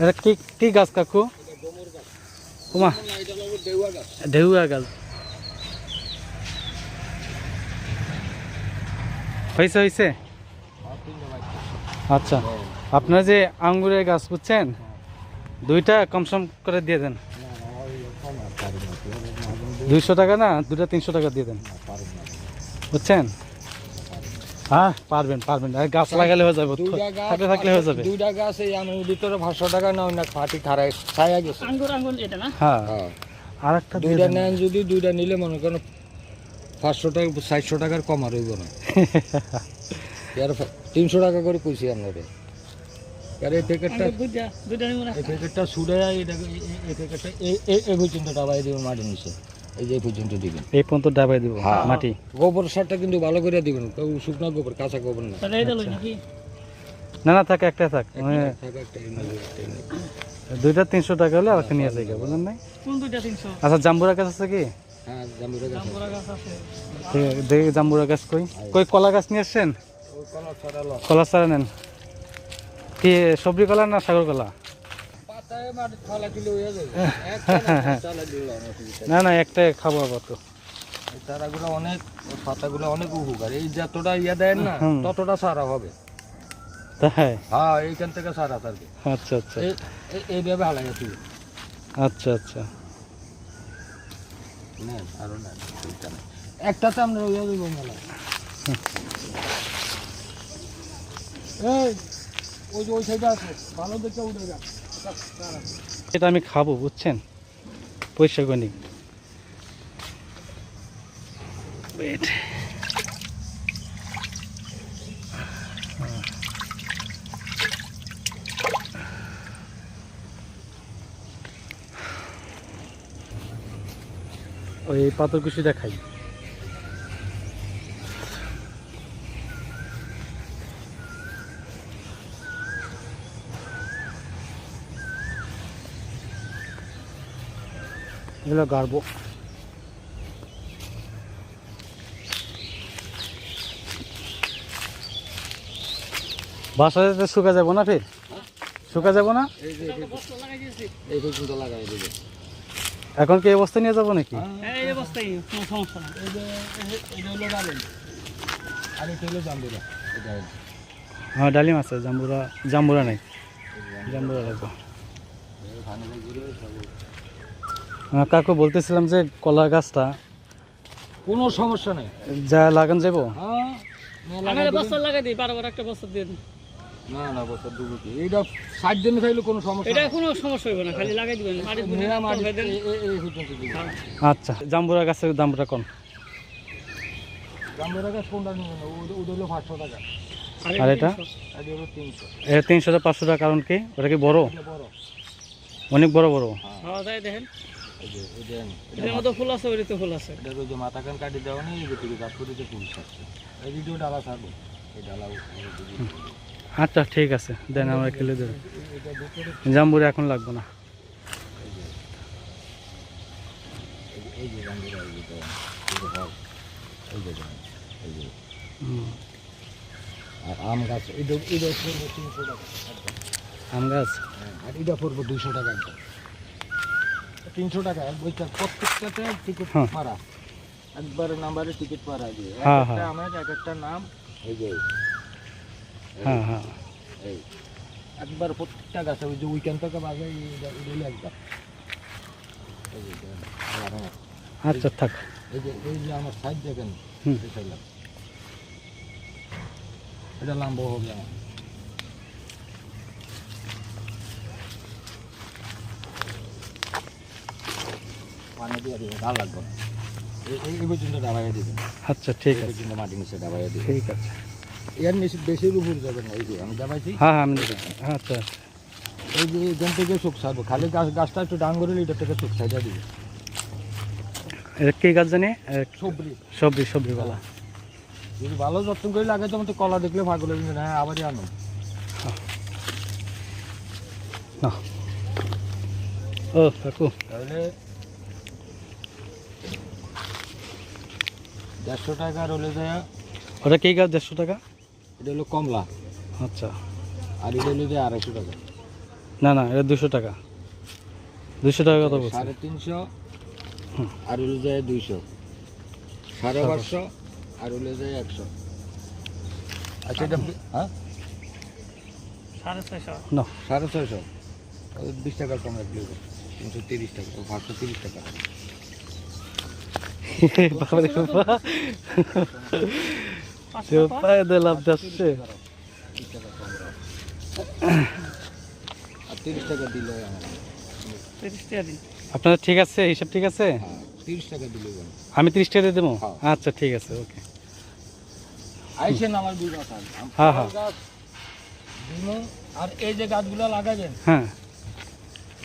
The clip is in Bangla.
এটা কি কি গাছ কাকু? ঢেউয়া গাছ। হয়েছে হয়েছে আচ্ছা আপনার যে আঙ্গুরের গাছ বুঝছেন, দুইটা কম সম করে দিয়ে দেন। দুইশো টাকা না দুটা তিনশো টাকা দিয়ে দেন। বুঝছেন? হ্যাঁ পারবেন পারবেন গাছ লাগালে হয়ে যাবে থাকলে থাকলে হয়ে যাবে দুইটা গাছ এই আমার ভিতরে পাঁচশো টাকা না না ফাটি খারাই ছায়া গেছে আঙ্গুর আঙ্গুর এটা না হ্যাঁ হ্যাঁ। আর একটা দুইটা নেন যদি দুইটা নিলে মনে করেন পাঁচশো টাকা চারশো টাকার কম আর হইব না এর তিনশো টাকা করে কইছি আপনারে আর এই প্যাকেটটা এই প্যাকেটটা সুড়ে এটাকে এই- প্যাকেটটা এই এই- পর্যন্ত ডাবাই দেবেন মাটির নিচে এই যে এই পর্যন্ত দিবেন। এই পর্যন্ত ডাবাই দিব হ্যাঁ। মাটি। গোবর সারটা কিন্তু ভালো করে দিবেন কেউ শুকনো গোবর কাঁচা গোবর না। না না থাক একটা থাক। মানে। দুইটা তিনশো টাকা হলে আর নিয়ে যাই বুঝলেন নাই? কোন দুইটা তিনশো? আচ্ছা জাম্বুরা গাছ আছে কি? হ্যাঁ জাম্বুরা গাছ আছে। জাম্বুরা গাছ আছে। ঠিক আছে, দেখি জাম্বুরা গাছ কই? কই কলা গাছ নিয়ে আসছেন? কলা ছড়ালো। নেন। কি সবজি কলা না সাগর কলা? না, দিলে অনেক অসুবিধা। না না একটাই খাব আবার তো চারাগুলো অনেক পাতাগুলো অনেক উপকার। এই যতটা ইয়ে দেন না ততটা সারা হবে। তাই? হ্যাঁ এইখান থেকে সারা থাকবে আচ্ছা আচ্ছা। এই- এই- এইভাবে হালাই তুই আচ্ছা আচ্ছা। আরও এইটা একটাতে আমরা যাব মেলা এই ওই যে ওই সাইডে আছে ভালো দেখে উঠে যা এটা আমি খাব বুঝছেন? পয়সা গণিক. ওই পাথর কুশিটা খাই। এগুলো গাড়বো। বাসাতে শুকা যাব না ফির? শুকা যাব না? এখন কি অবস্থা নিয়ে যাব নাকি? এই অবস্থায় কোনো সমস্যা না এই যে এই- এটা হলো ডালিম। আর এটা হলো জাম্বুরা এটা হলো হ্যাঁ ডালিম আছে জাম্বুরা জাম্বুরা নাই। জাম্বুরা লাগবো। কাকু বলতেছিলাম যে কলা গাছটা কোনো সমস্যা নেই। যা লাগান যাব হ্যাঁ লাগাই দিবেন। বস্তা লাগাই দিই বারবার একটা বস্তা দিন না না বছর দুটো কি এইটা ষাট দিন খাইলে কোনো সমস্যা এটা কোনো সমস্যা হবে না খালি লাগাই দিবেন। মাটি মেরা মাটি হয়ে। আচ্ছা জাম্বুরা গাছের দামটা কম জাম্বুরা গাছ কোনটা নেবেন? না ওটা ওটা হলো পাঁচশো টাকা। আর এটা এটা? তিনশো। পাঁচশো টাকা কারণ কি? ওটা কি বড়? অনেক বড় বড়। হ্যাঁ দেখেন। এই যে এই এটার মধ্যে ফুল আছে ওইটাতে ফুল আছে। এটা ওই যে মাথা কান কাটি দেওয়া নেই এই ফুল থাকছে এই ভিডিও ডালা থাকবে এই ডালা আচ্ছা ঠিক আছে। দেন আমরা খেলে দেবো জাম্বুরা এখন লাগবো না। এই যে- জাম্বুরা এই যে এই যে এই যে দেন, এই যে হুম। আর আম গাছ এটা এটা পড়ব তিনশো টাকা। আম গাছ? হ্যাঁ, আর এটা পড়ব দুইশো টাকা একদম তিনশো টাকা। এক বইটা প্রত্যেকটাতে টিকিট হ্যাঁ। মারা একবারে নাম্বারে টিকিট মারা দিয়ে হ্যাঁ, একটা হ্যাঁ। এক একটা নাম। এই যে হ্যাঁ হ্যাঁ। এই। একবার প্রত্যেকটা গাছে ওই যে উইকেন্ড থেকে বাজে একবার। এই যে দেখেন, আর আমার- আচ্ছা থাক। এই যে এই যে আমার সাইড দেখেন। এটা লম্বা হবে আমার। পানি দিয়ে দিবেন ভালো লাগবে। এই- এই এই পর্যন্ত ডাবাইয়া দিবেন। আচ্ছা ঠিক আছে। পর্যন্ত মাটি নিচে ডাবাইয়া দিবেন। ঠিক আছে। এর নিচে বেশি উপর যাবেন না এই যে আমি ডাবাইছি হ্যাঁ হ্যাঁ আমি আচ্ছা। এই যে এখান থেকে চোখ ছাড়বো। খালি গাছ গাছটা একটু ডান করে এটা থেকে চোখ ছাইড়া দিবে। এটা কি গাছ জানি? এ, সবরি সবজি সবজিওয়ালা। যদি ভালো যত্ন করে লাগে তো কলা দেখলে পাগল হয়ে হ্যাঁ আবারই আনো। না। ও কাকু। তাহলে দেড়শো টাকা রলে দেয়া ওটা কি গাছ দেড়শো টাকা? এটা হলো কমলা। আচ্ছা। আর এটা হলো যে আড়াইশো টাকা। না না এটা দুশো টাকা। দুশো টাকা কত বলছে। সাড়ে তিনশো আর হলে যায় দুইশো। সাড়ে পাঁচশো আর হলে যায় একশো। আচ্ছা এটা হ্যাঁ? সাড়ে ছয়শো। না। সাড়ে ছয়শো। বিশ টাকা কম তিরিশ টাকা পাঁচশো তিরিশ টাকা। লাভ যাচ্ছে তিরিশ হয় আপনার ঠিক আছে হিসাব ঠিক আছে হ্যাঁ আমি তিরিশ টাকা দিয়ে দেবো হ্যাঁ। আচ্ছা ঠিক আছে ওকে আইসেন আমার দুই হ্যাঁ, হ্যাঁ। আর এই যে গাছগুলো লাগাবেন হ্যাঁ